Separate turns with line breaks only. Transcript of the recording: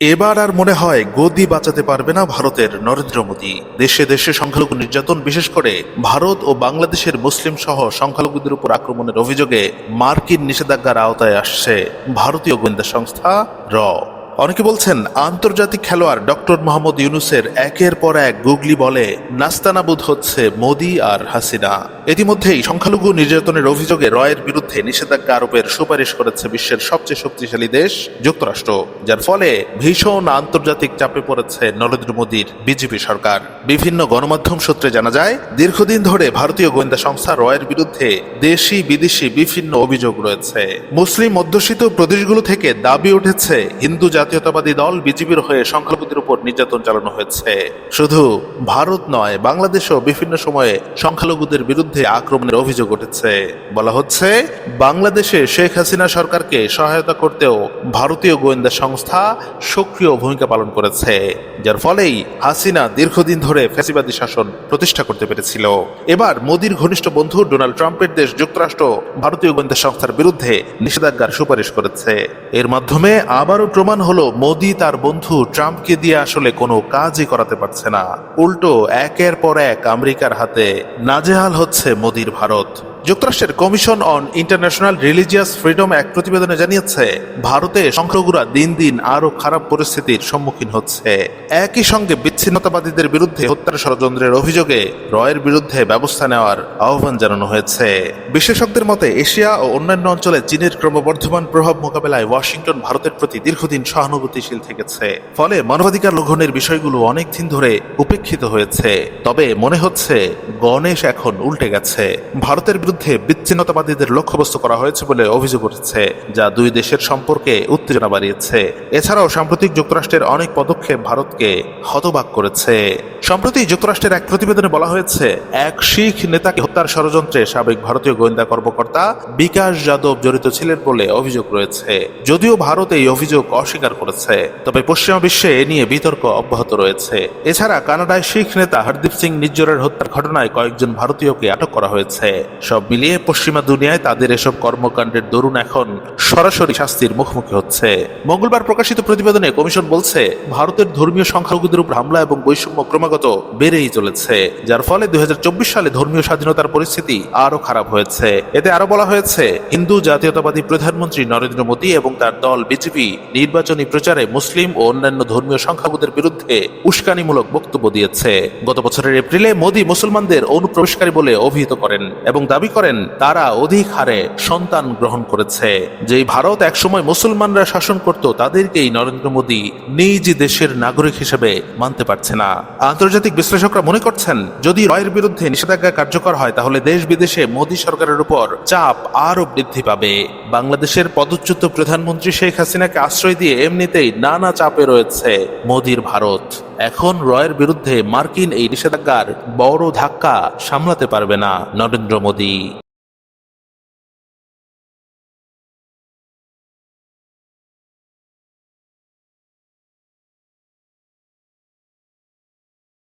এবার আর মনে হয় গদি বাঁচাতে পারবে না ভারতের নরেন্দ্র মোদী। দেশে দেশে সংখ্যালঘু নির্যাতন, বিশেষ করে ভারত ও বাংলাদেশের মুসলিম সহ সংখ্যালঘুদের উপর আক্রমণের অভিযোগে মার্কিন নিষেধাজ্ঞার আওতায় আসছে ভারতীয় গোয়েন্দা সংস্থা র। অনেকে বলছেন আন্তর্জাতিক খেলোয়াড় ডক্টর মোহাম্মদ ইউনুসের একের পর এক গুগলি বলে, নাস্তানাবুদ হচ্ছে মোদি আর হাসিনা। ইতিমধ্যেই সংখ্যালঘু নির্যাতনের অভিযোগে রয়ের বিরুদ্ধে নিষেধাজ্ঞা আরোপের সুপারিশ করেছে বিশ্বের সবচেয়ে শক্তিশালী দেশ, যুক্তরাষ্ট্র, যার ফলে ভীষণ আন্তর্জাতিক চাপে পড়েছে নরেন্দ্র মোদীর বিজেপি সরকার। বিভিন্ন গণমাধ্যম সূত্রে জানা যায়, দীর্ঘদিন ধরে ভারতীয় গোয়েন্দা সংস্থা রয়ের বিরুদ্ধে দেশি বিদেশি বিভিন্ন অভিযোগ রয়েছে। মুসলিম অধ্যুষিত প্রদেশগুলো থেকে দাবি উঠেছে, হিন্দু জাতীয়তাবাদী দল বিজেপির হয়ে সংখ্যালঘুদের উপর নির্যাতন চালানো হয়েছে। শুধু ভারত নয়, বাংলাদেশেও বিভিন্ন সময়ে সংখ্যালঘুদের বিরুদ্ধে আক্রমণের অভিযোগ উঠেছে। বলা হচ্ছে, বাংলাদেশে শেখ হাসিনা সরকারকে সহায়তা করতেও ভারতীয় গোয়েন্দা সংস্থা সক্রিয় ভূমিকা পালন করেছে, যার ফলেই হাসিনা দীর্ঘদিন ধরে ফ্যাসিবাদী শাসন প্রতিষ্ঠা করতে পেরেছিল। এবার মোদীর ঘনিষ্ঠ বন্ধু ডোনাল্ড ট্রাম্পের দেশ যুক্তরাষ্ট্র ভারতীয় গোয়েন্দা সংস্থার বিরুদ্ধে নিষেধাজ্ঞার সুপারিশ করেছে। এর মাধ্যমে আবারও প্রমাণ হলো মোদী তার বন্ধু ট্রাম্পকে দিয়ে আসলে কোনো কাজই করাতে পারছে না। উল্টো, একের পর এক আমেরিকার হাতে নাজেহাল হচ্ছে মোদীর ভারত। যুক্তরাষ্ট্রের commission on international religious freedom এক প্রতিবেদনে জানিয়েছে, ভারতে সংখ্যালঘুরা দিন দিন আরও খারাপ পরিস্থিতির সম্মুখীন হচ্ছে। একই সঙ্গে বিচ্ছিন্নতাবাদীদের বিরুদ্ধে হত্যার ষড়যন্ত্রের অভিযোগে রয়ের বিরুদ্ধে ব্যবস্থা নেওয়ার আহ্বান জানানো হয়েছে। বিশেষজ্ঞদের মতে, এশিয়া ও অন্যান্য অঞ্চলে চীনের ক্রমবর্ধমান প্রভাব মোকাবেলায় ওয়াশিংটন ভারতের প্রতি দীর্ঘদিন সহানুভূতিশীল থেকেছে। ফলে মানবাধিকার লঙ্ঘনের বিষয়গুলো অনেক দিন ধরে উপেক্ষিত হয়েছে। তবে মনে হচ্ছে গণেশ এখন উল্টে গেছে। ভারতের বিরুদ্ধে বিচ্ছিন্নতাবাদীদের লক্ষ্যবস্তু করা হয়েছে বলে অভিযোগ উঠেছে, যা দুই দেশের সম্পর্কে উত্তেজনা বাড়িয়েছে। এছাড়াও সাম্প্রতিক যুক্তরাষ্ট্রের অনেক পদক্ষেপ ভারতকে হতবাক করেছে। সম্প্রতি যুক্তরাষ্ট্রের এক প্রতিবেদনে বলা হয়েছে, এক শিখ নেতাকে হত্যার ষড়যন্ত্রে সাবেক ভারতীয় গোয়েন্দা কর্মকর্তা বিকাশ যাদব জড়িত ছিলেন বলে অভিযোগ রয়েছে। যদিও ভারত এই অভিযোগ অস্বীকার করেছে, তবে পশ্চিমা বিশ্বে এ নিয়ে বিতর্ক অব্যাহত রয়েছে। এছাড়া কানাডায় শিখ নেতা হরদীপ সিং নিজ্জরের হত্যার ঘটনায় কয়েকজন ভারতীয়কে আটক করা হয়েছে। সব মিলিয়ে পশ্চিমা দুনিয়ায় তাদের এসব কর্মকাণ্ডের দরুন এখন সরাসরি শাস্তির মুখোমুখি হচ্ছে। মঙ্গলবার প্রকাশিত প্রতিবেদনে কমিশন বলছে, ভারতের ধর্মীয় সংখ্যালঘুদের উপর হামলা এবং বৈষম্য ক্রমাগত বেড়েই চলেছে, যার ফলে দুই হাজার চব্বিশ সালে ধর্মীয় স্বাধীনতার পরিস্থিতি আরও খারাপ হয়েছে। এতে আরও বলা হয়েছে, হিন্দু জাতীয়তাবাদী প্রধানমন্ত্রী নরেন্দ্র মোদী এবং তার দল বিজেপি নির্বাচনী প্রচারে মুসলিম ও অন্যান্য ধর্মীয় সংখ্যাগুদের বিরুদ্ধে উস্কানিমূলক বক্তব্য দিয়েছে। গত বছরের এপ্রিলে মোদী মুসলমানদের অনুপ্রবেশকারী বলে অভিহিত করেন এবং দাবি করেন, তারা অধিক হারে সন্তান গ্রহণ করেছে। যেই ভারত একসময় মুসলমানরা শাসন করত, তাদেরকেই নরেন্দ্র মোদী নিজ দেশের নাগরিক হিসেবে মানতে পারছে না। আন্তর্জাতিক বিশ্লেষকরা মনে করছেন, যদি রয়ের বিরুদ্ধে নিষেধাজ্ঞা কার্যকর হয়, তাহলে দেশ বিদেশে মোদী সরকারের উপর চাপ আরও বৃদ্ধি পাবে। বাংলাদেশের পদচ্যুত প্রধানমন্ত্রী শেখ হাসিনাকে আশ্রয় দিয়ে এমনিতেই নানা চাপে রয়েছে মোদীর ভারত। এখন রয়ের বিরুদ্ধে মার্কিন এই নিষেধাজ্ঞার বড় ধাক্কা সামলাতে পারবে না নরেন্দ্র মোদী।